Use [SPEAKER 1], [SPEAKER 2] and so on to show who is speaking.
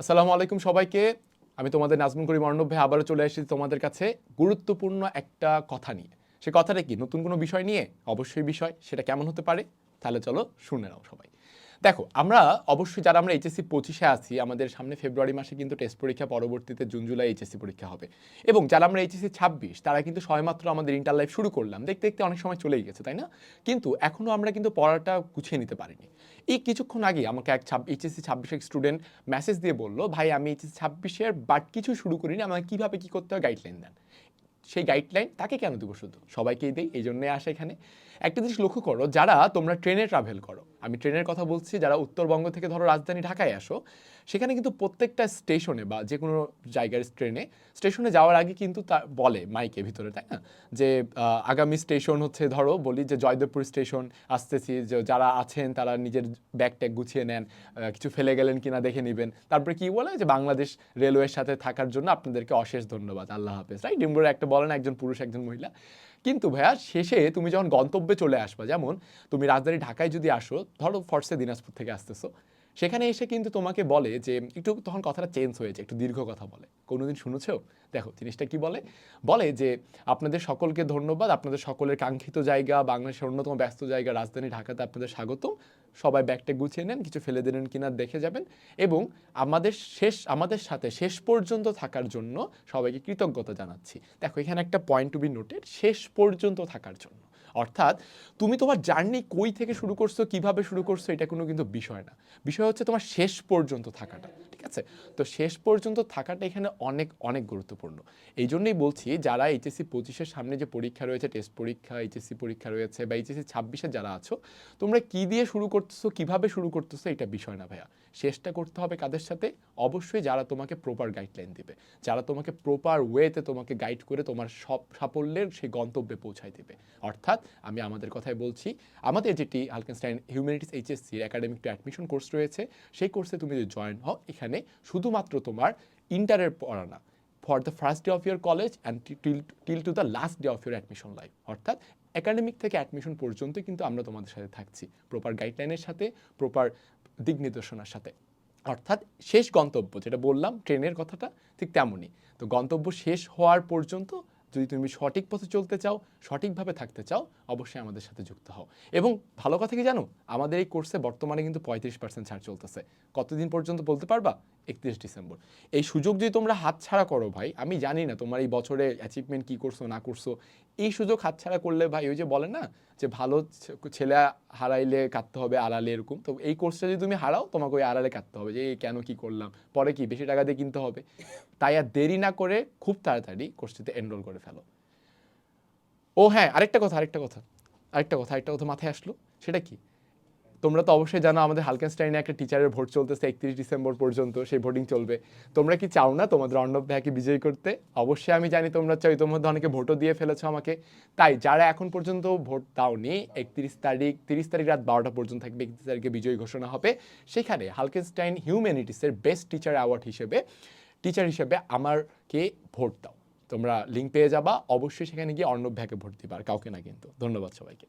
[SPEAKER 1] আসসালামু আলাইকুম সবাইকে। আমি তোমাদের নাজমুল করিম অর্ণব আবারও চলে এসেছি তোমাদের কাছে গুরুত্বপূর্ণ একটা কথা নিয়ে। সে কথাটা কি? নতুন কোনো বিষয় নিয়ে? অবশ্যই বিষয়। সেটা কেমন হতে পারে? তাহলে চলো শুনে নাও সবাই। দেখো, আমরা অবশ্যই যারা আমরা এইচএসসি পঁচিশে আছি, আমাদের সামনে ফেব্রুয়ারি মাসে কিন্তু টেস্ট পরীক্ষা, পরবর্তীতে জুন, জুলাই এইচএসসি পরীক্ষা হবে। এবং যারা আমরা এইচএসসি ছাব্বিশ, তারা কিন্তু সবেমাত্র আমাদের ইন্টার লাইফ শুরু করলাম। দেখতে দেখতে অনেক সময় চলেই গেছে, তাই না? কিন্তু এখনও আমরা কিন্তু পড়াটা গুছিয়ে নিতে পারিনি। এই কিছুক্ষণ আগে আমাকে এক এইচএসসি ছাব্বিশের স্টুডেন্ট মেসেজ দিয়ে বলল, ভাই, আমি এইচএসসি ছাব্বিশের বাট কিছু শুরু করিনি। আমাকে কীভাবে কী করতে হয়? গাইডলাইন দেন। সেই গাইডলাইন তাকে কেন দেবো শুধু? সবাইকেই দেই, এই জন্যে আসে এখানে। একটা জিনিস লক্ষ্য করো, যারা তোমরা ট্রেনে ট্রাভেল করো আমি ট্রেনের কথা বলছি, যারা উত্তরবঙ্গ থেকে ধরো রাজধানী ঢাকায় আসো, সেখানে কিন্তু প্রত্যেকটা স্টেশনে বা যে কোনো জায়গার ট্রেনে, স্টেশনে যাওয়ার আগে কিন্তু তা বলে মাইকে ভিতরে, তাই না? যে আগামী স্টেশন হচ্ছে ধরো বলি যে জয়দেবপুর স্টেশন, আসতেছি যে যারা আছেন তারা নিজের ব্যাগ ট্যাগ গুছিয়ে নেন কিছু ফেলে গেলেন কিনা দেখে নেবেন। তারপরে কি বলে যে বাংলাদেশ রেলওয়ের সাথে থাকার জন্য আপনাদেরকে অশেষ ধন্যবাদ, আল্লাহ হাফেজ রাইট ডিম্বরে একটা বলেন একজন পুরুষ, একজন মহিলা। কিন্তু ভাইয়া, শেষে তুমি যখন গন্তব্যে চলে আসবা, যেমন তুমি রাজধানী ঢাকায় যদি আসো, ধরো ফর্সে দিনাজপুর থেকে আসতেছো সেখানে এসে কিন্তু তোমাকে বলে যে, একটু তখন কথাটা চেঞ্জ হয়েছে একটু দীর্ঘ কথা বলে। কোনোদিন শুনেছো? দেখো, জিনিসটা কি বলে? বলে যে, আপনাদের সকলকে ধন্যবাদ, আপনাদের সকলের কাঙ্ক্ষিত জায়গা, বাংলাদেশের অন্যতম ব্যস্ত জায়গা, রাজধানী ঢাকাতে আপনাদের স্বাগতম। সবাই ব্যাগটা গুছিয়ে নেন, কিছু ফেলে দিলেন কিনা দেখে যাবেন। এবং আমাদের শেষ, আমাদের সাথে শেষ পর্যন্ত থাকার জন্য সবাইকে কৃতজ্ঞতা জানাচ্ছি। দেখো, এখানে একটা পয়েন্ট টু বি নোটেড শেষ পর্যন্ত থাকার জন্য। অর্থাৎ তুমি তোমার জার্নি কই থেকে শুরু করছ, কীভাবে শুরু করছ, এটা কোনো কিন্তু বিষয় না। বিষয় হচ্ছে তোমার শেষ পর্যন্ত থাকাটা। ঠিক আছে? তো শেষ পর্যন্ত থাকাটা এখানে অনেক অনেক গুরুত্বপূর্ণ। এই জন্যই বলছি যারা এইচএসসি পঁচিশের সামনে যে পরীক্ষা রয়েছে টেস্ট পরীক্ষা এইচএসসি পরীক্ষা রয়েছে বা এইচএসসি ছাব্বিশে যারা আছো, তোমরা কি দিয়ে শুরু করতেছো, কীভাবে শুরু করতেছো এটা বিষয় না ভাইয়া। শেষটা করতে হবে কাদের সাথে? অবশ্যই যারা তোমাকে প্রপার গাইডলাইন দিবে। যারা তোমাকে প্রপার ওয়েতে তোমাকে গাইড করে তোমার সব সাফল্যের সেই গন্তব্যে পৌঁছায় দেবে। অর্থাৎ আমি আমাদের কথাই বলছি, আমাদের যেটি হালকেনস্টাইন হিউম্যানিটিস এইচএসসির একাডেমিক টু অ্যাডমিশন কোর্স রয়েছে, সেই কোর্সে তুমি যদি জয়েন হও, এখানে শুধুমাত্র তোমার ইন্টারের পড়া না for the first day of year college and till till to the last day of year admission life অর্থাৎ একাডেমিক থেকে অ্যাডমিশন পর্যন্ত কিন্তু আমরা তোমাদের সাথে থাকছি প্রপার গাইডলাইনের সাথে প্রপার দিক নির্দেশনার সাথে, অর্থাৎ শেষ গন্তব্য যেটা বললাম ট্রেনের কথাটা ঠিক তেমনই, তো গন্তব্য শেষ হওয়ার পর্যন্ত যদি তুমি সঠিক পথে চলতে চাও, সঠিকভাবে থাকতে চাও, অবশ্যই আমাদের সাথে যুক্ত হও। এবং ভালো কথা কি জানো? আমাদের এই কোর্সে বর্তমানে কিন্তু পঁয়ত্রিশ পার্সেন্ট ছাড় চলতেছে। কতদিন পর্যন্ত বলতে পারবা? একত্রিশ ডিসেম্বর। এই সুযোগ যদি তোমরা হাতছাড়া করো ভাই, আমি জানি না তোমার এই বছরে অ্যাচিভমেন্ট কী করছ, না করছ। এই সুযোগ হাতছাড়া করলে ভাই, ওই যে বলে না, যে ভালো ছেলে হারাইলে কাটতে হবে আড়ালে এরকম। তো এই কোর্সটা যদি তুমি হারাও, তোমাকে ওই আড়ালে কাটতে হবে যে কেন কি করলাম? পরে কি? বেশি টাকা দিয়ে কিনতে হবে? তাই আর দেরি না করে খুব তাড়াতাড়ি কোর্সটিতে এনরোল করে ফেলো। ও হ্যাঁ আরেকটা কথা আরেকটা কথা আরেকটা কথা আরেকটা কথা মাথায় আসলো। সেটা কি? তোমরা তো অবশ্যই জানো আমাদের হালকেনস্টাইনে একটা টিচারের ভোট চলতেছে একত্রিশ ডিসেম্বর পর্যন্ত সেই ভোটিং চলবে। তোমরা কি চাও না তোমাদের অর্ণব ভাইকে বিজয়ী করতে? অবশ্যই আমি জানি তোমরা চাই তোমার অনেকে ভোটও দিয়ে ফেলেছো আমাকে। তাই যারা এখন পর্যন্ত ভোট দাওনি, একত্রিশ তারিখ, তিরিশ তারিখ রাত বারোটা পর্যন্ত থাকবে একত্রিশ তারিখে বিজয়ী ঘোষণা হবে। সেখানে হালকেনস্টাইন হিউম্যানিটিসের বেস্ট টিচার অ্যাওয়ার্ড হিসেবে টিচার হিসেবে আমারকে ভোট দাও। তোমরা লিঙ্ক পেয়ে যাবা, অবশ্যই সেখানে গিয়ে অর্ণব ভাইকে ভোট দিবা, আর কাউকে না কিন্তু। ধন্যবাদ সবাইকে।